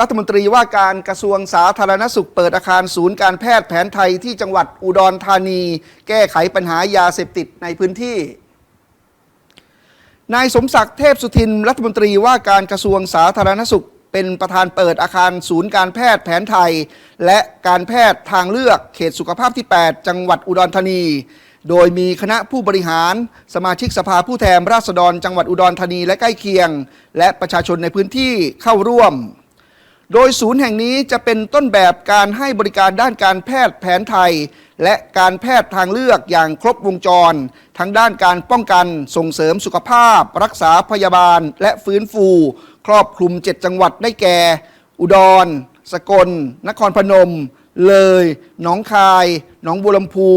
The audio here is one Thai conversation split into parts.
รัฐมนตรีว่าการกระทรวงสาธารณสุขเปิดอาคารศูนย์การแพทย์แผนไทยที่จังหวัดอุดรธานี แก้ไขปัญหายาเสพติดในพื้นที่ นายสมศักดิ์เทพสุทิน รัฐมนตรีว่าการกระทรวงสาธารณสุข เป็นประธานเปิดอาคารศูนย์การแพทย์แผนไทย และการแพทย์ทางเลือกเขตสุขภาพที่ 8 จังหวัดอุดรธานีโดยมีคณะผู้บริหาร สมาชิกสภาผู้แทนราษฎร จังหวัดอุดรธานีและใกล้เคียง และประชาชนในพื้นที่เข้าร่วม โดยศูนย์แห่งนี้จะเป็นต้นแบบการให้บริการด้านการแพทย์แผนไทย และการแพทย์ทางเลือกอย่างครบวงจร ทั้งด้านการป้องกันส่งเสริมสุขภาพ รักษาพยาบาลและฟื้นฟู ครอบคลุม 7 จังหวัดได้แก่ อุดร สกล นครพนม เลยหนองคาย หนองบัวลำพู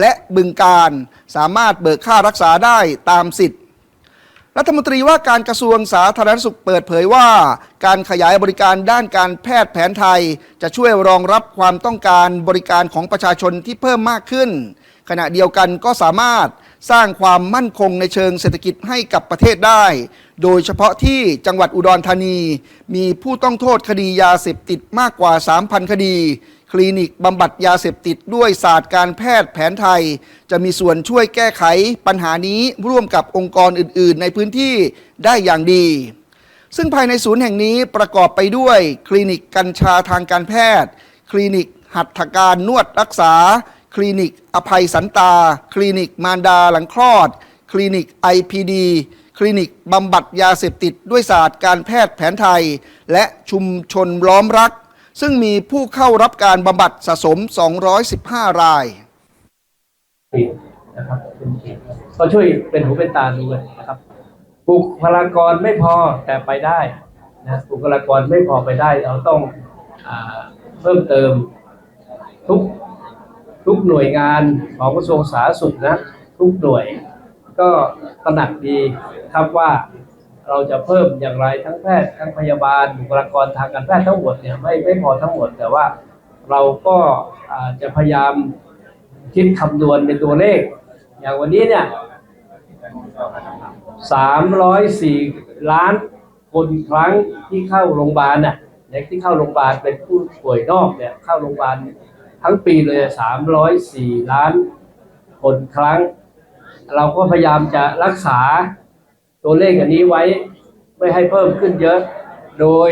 และบึงการ สามารถเบิกค่ารักษาได้ตามสิทธิ รัฐมนตรีว่าการกระทรวงสาธารณสุขเปิดเผยว่า การขยายบริการด้านการแพทย์แผนไทย จะช่วยรองรับความต้องการบริการของประชาชนที่เพิ่มมากขึ้น ขณะเดียวกันก็สามารถสร้างความมั่นคงในเชิงเศรษฐกิจให้กับประเทศได้ โดยเฉพาะที่จังหวัดอุดรธานี มีผู้ต้องโทษคดียาเสพติดมากกว่า 3,000 คดี คลินิกบำบัดยาเสพติดด้วยศาสตร์การแพทย์แผนไทย จะมีส่วนช่วยแก้ไขปัญหานี้ร่วมกับองค์กรอื่น ๆ ในพื้นที่ได้อย่างดี ซึ่งภายในศูนย์แห่งนี้ประกอบไปด้วย คลินิกกัญชาทางการแพทย์ คลินิกหัตถการนวดรักษา คลินิกอภัยสันตา คลินิกมารดาหลังคลอด คลินิก IPD คลินิกบำบัดยาเสพติดด้วยศาสตร์การแพทย์แผนไทย และชุมชนล้อมรัก ซึ่งมีผู้เข้ารับการบำบัดสะสม 215 รายปิดนะครับก็ช่วยเป็นหูเป็นตาด้วยนะครับบุคลากรไม่พอแต่ไปได้นะบุคลากรไม่พอไปได้ เราต้องอาเพิ่มเติมทุกทุกหน่วยงานของกระทรวงสาธารณสุขนะ ทุกหน่วย ก็ตระหนักดีครับว่า เราจะเพิ่มอย่างไรทั้งแพทย์ทั้งพยาบาลบุคลากรทางการแพทย์ทั้งหมดเนี่ยไม่ไม่พอทั้งหมด แต่ว่าเราก็จะพยายามคิดคำนวณเป็นตัวเลข อย่างวันนี้เนี่ย304ล้านคนครั้งที่เข้าโรงพยาบาลน่ะเด็กที่เข้าโรงพยาบาลเป็นผู้ป่วยนอกเนี่ยเข้าโรงพยาบาลทั้งปีเลย304ล้านคนครั้ง เราก็พยายามจะรักษา ตัวเลขอันนี้ไว้ไม่ให้เพิ่มขึ้นเยอะ โดย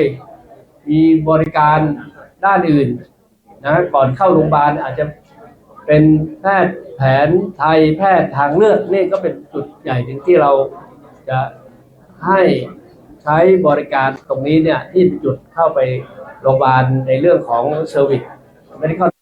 มีบริการด้านอื่นนะก่อนเข้าโรงพยาบาลอาจจะเป็นแพทย์แผนไทยแพทย์ทางเลือกนี่ก็เป็นจุดใหญ่หนึ่งที่เราจะให้ใช้บริการตรงนี้เนี่ยที่จุดเข้าไปโรงพยาบาลในเรื่องของเซอร์วิส medical